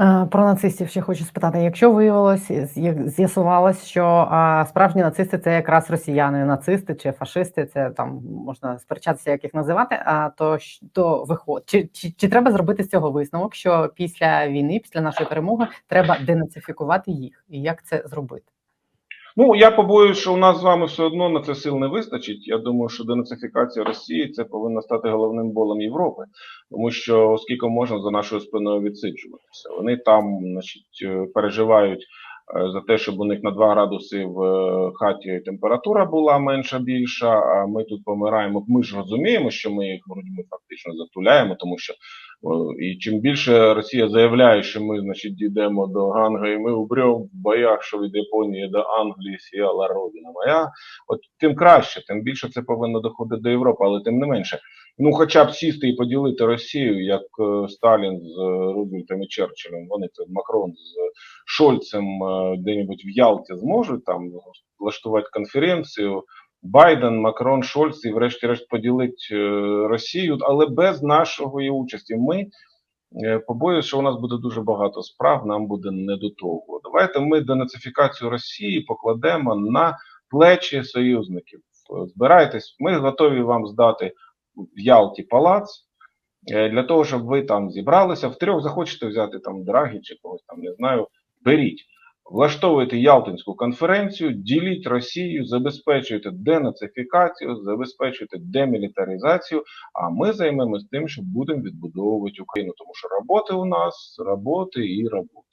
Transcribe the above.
Е, Про нацистів ще хочу спитати. Якщо виявилось, з'ясувалось, що справжні нацисти це якраз росіяни, нацисти чи фашисти, це там можна сперечатися, як їх називати. А то то виход чи, чи, чи треба зробити з цього висновок, що після війни, після нашої перемоги, треба денацифікувати їх, і як це зробити? Ну, я побоююсь, що у нас з вами все одно на це сил не вистачить. Я думаю, що денацифікація Росії це повинна стати головним болем Європи, тому що скільки можна за нашою спиною відсиджуватися. Вони там, значить, е, переживають е, за те, щоб у них на 2 градуси в е, хаті температура була менша більша. А ми тут помираємо. Ми ж розуміємо, що ми їх грудьми фактично затуляємо, тому що і чим більше Росія заявляє, що ми, значить, дійдемо до Ганга, і ми убремо в боях, що від Японії до Англії сіяла родина моя, от тим краще, тим більше це повинно доходити до Європи, але тим не менше. Ну, хоча б сісти і поділити Росію, як е, Сталін з е, Рузвельтом і Черчиллем, вони це Макрон з Шольцем е, де-небудь в Ялті зможуть там влаштувати конференцію. Байден, Макрон, Шольц і врешті-решт поділить е, Росію, але без нашої участі. Ми е, побоююсь, що у нас буде дуже багато справ, нам буде не до того. Давайте ми денацифікацію Росії покладемо на плечі союзників. Збирайтесь, ми готові вам здати в Ялті палац. е, Для того, щоб ви там зібралися, втрьох захочете взяти там Драгі чи когось там, не знаю, беріть. Влаштовуйте Ялтинську конференцію, діліть Росію, забезпечуйте денацифікацію, забезпечуйте демілітаризацію. А ми займемось тим, що будемо відбудовувати Україну, тому що роботи у нас роботи і роботи.